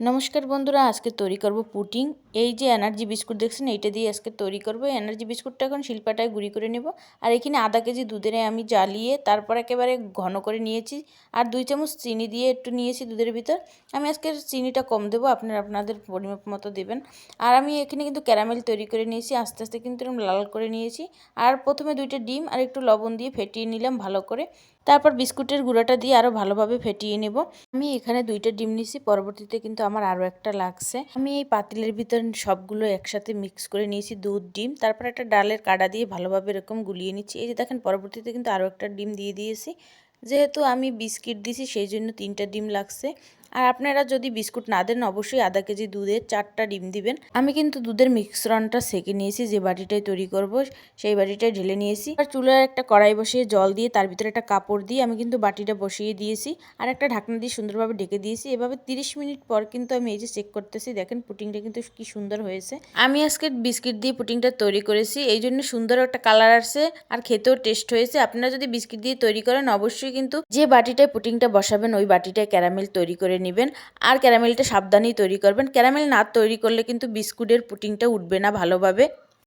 নমস্কার বন্ধুরা, আজকে তৈরি করব পুটিং। এই যে এনার্জি বিস্কুট দেখছেন, এইটা দিয়ে আজকে তৈরি করব। এনার্জি বিস্কুটটা এখন শিল্পাটায় গুঁড়ি করে নেব। আর এখানে আধা কেজি দুধের আমি জ্বালিয়ে তারপর একেবারে ঘন করে নিয়েছি। আর দুই চামচ চিনি দিয়ে একটু নিয়েছি দুধের ভিতর। আমি আজকে চিনিটা কম দেবো, আপনারা আপনাদের পরিমাপ মতো দেবেন। আর আমি এখানে কিন্তু ক্যারামেল তৈরি করে নিয়েছি, আস্তে আস্তে কিন্তু এরকম লাল করে নিয়েছি। আর প্রথমে দুইটা ডিম আর একটু লবণ দিয়ে ফেটিয়ে নিলাম ভালো করে। তারপর বিস্কুটের গুঁড়াটা দিয়ে আরও ভালোভাবে ফেটিয়ে নেব। আমি এখানে দুইটা ডিম নিয়েছি, পরবর্তীতে কিন্তু আমার আরও একটা লাগছে। আমি এই পাতিলের ভিতর সবগুলো একসাথে মিক্স করে নিয়েছি দুধ, ডিম, তারপর একটা ডালের কাটা দিয়ে ভালোভাবে এরকম গুলিয়ে নিচ্ছি। এই যে দেখেন, পরবর্তীতে কিন্তু আরও একটা ডিম দিয়ে দিয়েছি। যেহেতু আমি বিস্কিট দিছি সেই জন্য তিনটা ডিম লাগছে। আর আপনারা যদি বিস্কুট না দেন, অবশ্যই আধা কেজি দুধের চারটা ডিম দিবেন। আমি কিন্তু দুধের মিশ্রণটা সেকে নিয়েছি, যে বাটিটাই তৈরি করব, সেই বাটিটাই ঢেলে নিয়েছি। আর চুলার একটা কড়াই বসিয়ে জল দিয়ে, তার ভিতরে একটা কাপড় দিয়ে আমি কিন্তু বাটিটা বসিয়ে দিয়েছি। আর একটা ঢাকনা দিয়ে সুন্দরভাবে ঢেকে দিয়েছি। এভাবে তিরিশ মিনিট পর কিন্তু আমি এই যে চেক করতেছি, দেখেন পুটিংটা কিন্তু কি সুন্দর হয়েছে। আমি আজকে বিস্কিট দিয়ে পুটিংটা তৈরি করেছি। এই জন্য সুন্দর একটা কালার আসছে আর খেতেও টেস্ট হয়েছে। আপনারা যদি বিস্কিট দিয়ে তৈরি করেন, অবশ্যই কিন্তু যে বাটিটায় পুটিংটা বসাবেন, ওই বাটিটায় ক্যারামেল তৈরি করে নেবেন। আর ক্যারামেলটা সাবধানেই তৈরি করবেন। ক্যারামেল না তৈরি করলে কিন্তু বিস্কুটের পুটিংটা উঠবে না ভালোভাবে।